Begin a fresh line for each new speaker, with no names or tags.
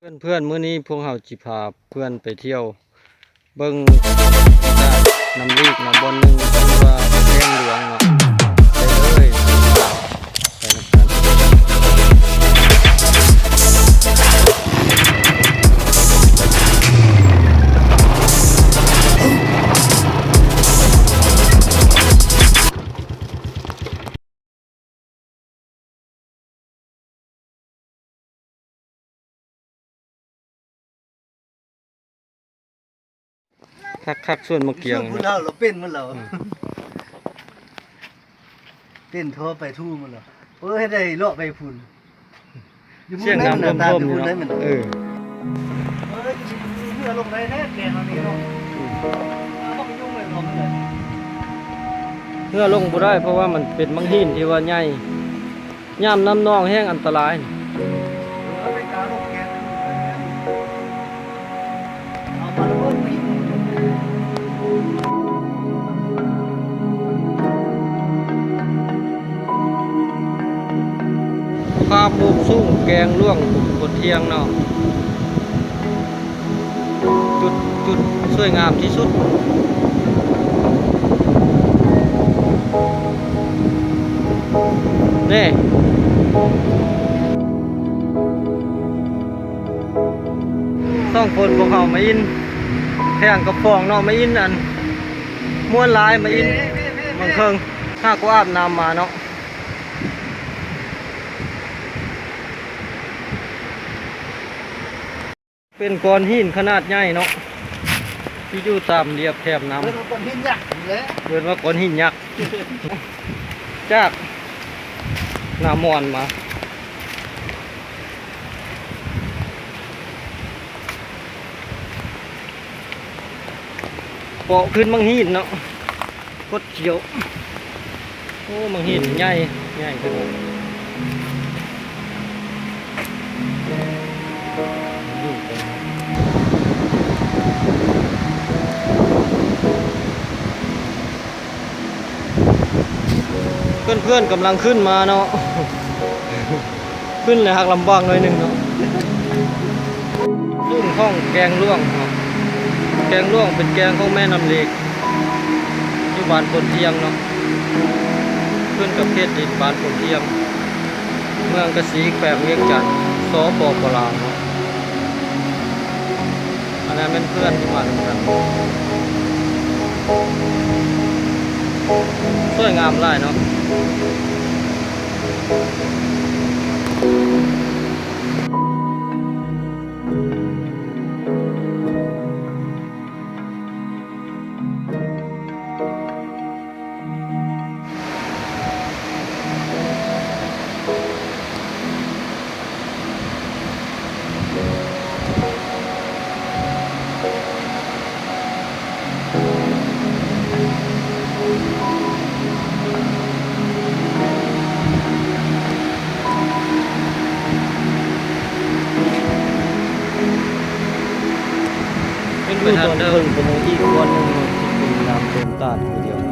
เพื่อนเพื่อนมื้อนี้พวกเราจิพาเพื่อนไปเที่ยว เบิ้งน้ำลีกเนาบอนหนึงชื่อว่าแก้งหลวงเนาะ คักๆส่วนมะเกียง
มัน
เนาะ
เราเราเป็นมันเราเป็นทั่วไปทู่มันเหรอเออให้ได้เลาะไปพุ่นอยู่
เสียง
พุ่น
น้ำ
นั่น
ท่
น่ะตามอยู่
มๆอยู่
พุ่นได้
เนาะ
มัน
เออ
เออเพื่อลงได้แน่แกงอันนี้เนาะเอาบ่ไปยุ่งเลยเอาไปเลย
เพื่อลงบ่ได้เพราะว่ามันเป็นมังหินที่ว่าใหญ่ย่ามน้ำนองแห้งอันตราย ภาพมุมสูงแกงล่วงบนเทียงเนาะจุดจุดสวยงามที่สุดนี่ต้องคนพวกเขามาอินแพงกระฟองเนาะมาอินอันม้วนลายมาอินบางเคิงถ้าก็อาบน้ำมาเนาะ เป็นก้อนหินขนาดใหญ่เนาะที่อยู่ตามเรียบแถบน้
เออมันหินยักษ์แหละำ
เรียกว่าก้อนหินยักษ์จากหนามอนมาเปาะขึ้นมังหินเนาะกดเขียว โอ้มังหินใหญ่ใหญ่ขน เพื่อนๆกำลังขึ้นมาเนาะ ขึ้นเลยหักลำบากหน่อยหนึ่งเนาะลุ่งห้องแกงล่วงเนาะแกงล่วงเป็นแกงของแม่น้ำเล็กอยู่บ้านปนเทียงเนาะขึ้นกับเพศดินบ้านปนเทียง เมืองกระสีแขวงเวียงจันทน์สปปลาวเนาะอันนั้นเป็นเพื่อนที่มาด้วยกันสวยงามหลายเนาะ เป็ ไปทางเดิมคนอีกคนหนึ่งที่เป็นน้ำเต็มตาดอยู่